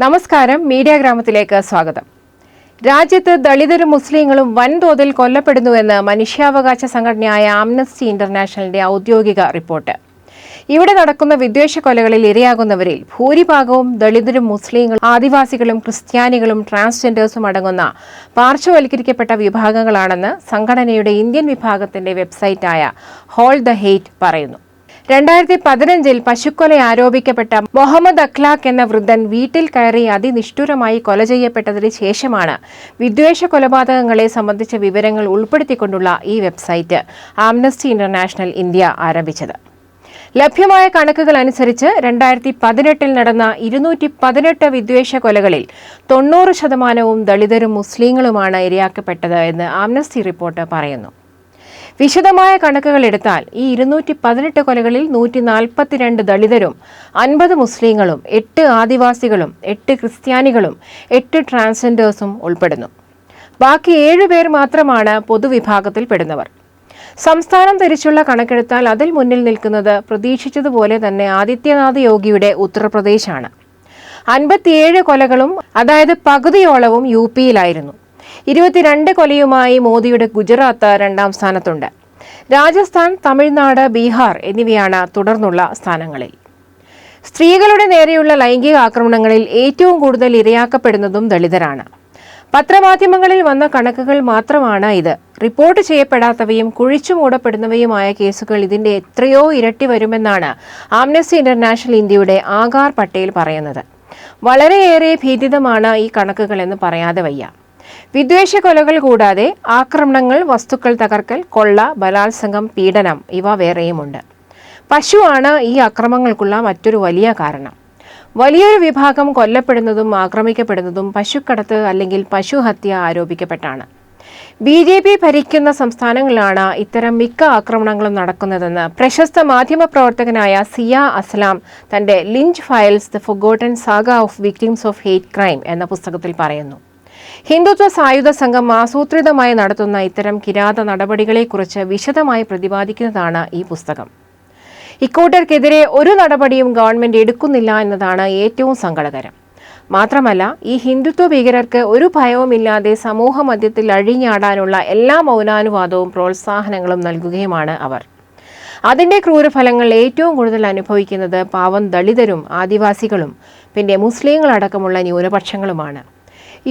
നമസ്കാരം മീഡിയ ഗ്രാമത്തിലേക്ക് സ്വാഗതം. രാജ്യത്ത് ദളിതരും മുസ്ലിങ്ങളും വൻതോതിൽ കൊല്ലപ്പെടുന്നുവെന്ന് മനുഷ്യാവകാശ സംഘടനയായ ആംനസ്റ്റി ഇന്റർനാഷണലിന്റെ ഔദ്യോഗിക റിപ്പോർട്ട്. ഇവിടെ നടക്കുന്ന വിദ്വേഷ കൊലകളിൽ ഇരയാകുന്നവരിൽ ഭൂരിഭാഗവും ദളിതരും മുസ്ലിങ്ങളും ആദിവാസികളും ക്രിസ്ത്യാനികളും ട്രാൻസ്ജെൻഡേഴ്സും അടങ്ങുന്ന പാർശ്വവൽക്കരിക്കപ്പെട്ട വിഭാഗങ്ങളാണെന്ന് സംഘടനയുടെ ഇന്ത്യൻ വിഭാഗത്തിന്റെ വെബ്സൈറ്റായ ഹോൾ ദ ഹെയ്റ്റ് പറയുന്നു. രണ്ടായിരത്തി പതിനഞ്ചിൽ പശുക്കൊല ആരോപിക്കപ്പെട്ട മുഹമ്മദ് അഖ്ലാഖ് എന്ന വൃദ്ധൻ വീട്ടിൽ കയറി അതിനിഷ്ഠുരമായി കൊല ചെയ്യപ്പെട്ടതിന് ശേഷമാണ് വിദ്വേഷ കൊലപാതകങ്ങളെ സംബന്ധിച്ച വിവരങ്ങൾ ഉൾപ്പെടുത്തിക്കൊണ്ടുള്ള ഈ വെബ്സൈറ്റ് ആംനസ്റ്റി ഇന്റർനാഷണൽ ഇന്ത്യ ആരംഭിച്ചത്. ലഭ്യമായ കണക്കുകൾ അനുസരിച്ച് രണ്ടായിരത്തി പതിനെട്ടിൽ നടന്ന ഇരുന്നൂറ്റി പതിനെട്ട് വിദ്വേഷ കൊലകളിൽ തൊണ്ണൂറ് ശതമാനവും ദളിതരും മുസ്ലിങ്ങളുമാണ് ഇരയാക്കപ്പെട്ടത് എന്ന് ആംനസ്റ്റി റിപ്പോർട്ട് പറയുന്നു. വിശദമായ കണക്കുകൾ എടുത്താൽ ഈ ഇരുന്നൂറ്റി പതിനെട്ട് കൊലകളിൽ നൂറ്റി നാൽപ്പത്തിരണ്ട് ദളിതരും അൻപത് മുസ്ലിങ്ങളും എട്ട് ആദിവാസികളും എട്ട് ക്രിസ്ത്യാനികളും എട്ട് ട്രാൻസ്ജെൻഡേഴ്സും ഉൾപ്പെടുന്നു. ബാക്കി ഏഴുപേർ മാത്രമാണ് പൊതുവിഭാഗത്തിൽപ്പെടുന്നവർ സംസ്ഥാനം തിരിച്ചുള്ള കണക്കെടുത്താൽ അതിൽ മുന്നിൽ നിൽക്കുന്നത് പ്രതീക്ഷിച്ചതുപോലെ തന്നെ ആദിത്യനാഥ് യോഗിയുടെ ഉത്തർപ്രദേശാണ്. അൻപത്തിയേഴ് കൊലകളും അതായത് പകുതിയോളവും യു പിയിലായിരുന്നു. ഇരുപത്തിരണ്ട് കൊലയുമായി മോദിയുടെ ഗുജറാത്ത് രണ്ടാം സ്ഥാനത്തുണ്ട്. രാജസ്ഥാൻ തമിഴ്നാട് ബീഹാർ എന്നിവയാണ് തുടർന്നുള്ള സ്ഥാനങ്ങളിൽ. സ്ത്രീകളുടെ നേരെയുള്ള ലൈംഗിക ആക്രമണങ്ങളിൽ ഏറ്റവും കൂടുതൽ ഇരയാക്കപ്പെടുന്നതും ദളിതരാണ്. പത്രമാധ്യമങ്ങളിൽ വന്ന കണക്കുകൾ മാത്രമാണ് ഇത്. റിപ്പോർട്ട് ചെയ്യപ്പെടാത്തവയും കുഴിച്ചു മൂടപ്പെടുന്നവയുമായ കേസുകൾ ഇതിന്റെ എത്രയോ ഇരട്ടി വരുമെന്നാണ് ആംനസ്റ്റി ഇന്റർനാഷണൽ ഇന്ത്യയുടെ ആകാർ പട്ടേൽ പറയുന്നത്. വളരെയേറെ ഭീതിതമാണ് ഈ കണക്കുകൾ എന്ന് പറയാതെ വയ്യ. വിദ്വേഷ കൊലകൾ കൂടാതെ ആക്രമണങ്ങൾ വസ്തുക്കൾ തകർക്കൽ കൊള്ള ബലാത്സംഗം പീഡനം ഇവ വേറെയുമുണ്ട്. പശുവാണ് ഈ അക്രമങ്ങൾക്കുള്ള മറ്റൊരു വലിയ കാരണം. വലിയൊരു വിഭാഗം കൊല്ലപ്പെടുന്നതും ആക്രമിക്കപ്പെടുന്നതും പശുക്കടത്ത് അല്ലെങ്കിൽ പശുഹത്യ ആരോപിക്കപ്പെട്ടാണ്. ബി ജെ പി ഭരിക്കുന്ന സംസ്ഥാനങ്ങളിലാണ് ഇത്തരം മിക്ക ആക്രമണങ്ങളും നടക്കുന്നതെന്ന് പ്രശസ്ത മാധ്യമപ്രവർത്തകനായ സിയ അസ്ലാം തന്റെ lynch files the forgotten saga of victims of hate crime എന്ന പുസ്തകത്തിൽ പറയുന്നു. ഹിന്ദുത്വ സായുധ സംഘം ആസൂത്രിതമായി നടത്തുന്ന ഇത്തരം കിരാത നടപടികളെക്കുറിച്ച് വിശദമായി പ്രതിപാദിക്കുന്നതാണ് ഈ പുസ്തകം. ഇക്കൂട്ടർക്കെതിരെ ഒരു നടപടിയും ഗവൺമെന്റ് എടുക്കുന്നില്ല എന്നതാണ് ഏറ്റവും സങ്കടകരം. മാത്രമല്ല ഈ ഹിന്ദുത്വ ഭീകരർക്ക് ഒരു ഭയവുമില്ലാതെ സമൂഹ മധ്യത്തിൽ അഴിഞ്ഞാടാനുള്ള എല്ലാ മൗനാനുവാദവും പ്രോത്സാഹനങ്ങളും നൽകുകയുമാണ് അവർ. അതിന്റെ ക്രൂരഫലങ്ങൾ ഏറ്റവും കൂടുതൽ അനുഭവിക്കുന്നത് പാവം ദളിതരും ആദിവാസികളും പിന്നെ മുസ്ലിങ്ങളടക്കമുള്ള ന്യൂനപക്ഷങ്ങളുമാണ്.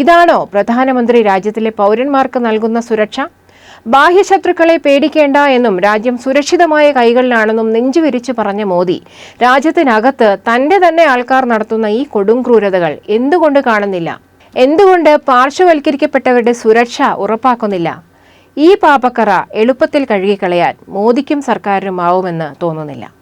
ഇതാണോ പ്രധാനമന്ത്രി രാജ്യത്തിലെ പൗരന്മാർക്ക് നൽകുന്ന സുരക്ഷ? ബാഹ്യശത്രുക്കളെ പേടിക്കേണ്ട എന്നും രാജ്യം സുരക്ഷിതമായ കൈകളിലാണെന്നും നെഞ്ചുവിരിച്ചു പറഞ്ഞ മോദി. രാജ്യത്തിനകത്ത് തന്റെ തന്നെ ആൾക്കാർ നടത്തുന്ന ഈ കൊടുംക്രൂരതകൾ എന്തുകൊണ്ട് കാണുന്നില്ല? എന്തുകൊണ്ട് പാർശ്വവൽക്കരിക്കപ്പെട്ടവരുടെ സുരക്ഷ ഉറപ്പാക്കുന്നില്ല? ഈ പാപക്കറ എളുപ്പത്തിൽ കഴുകിക്കളയാൻ മോദിക്കും സർക്കാരിനുമാവുമെന്ന് തോന്നുന്നില്ല.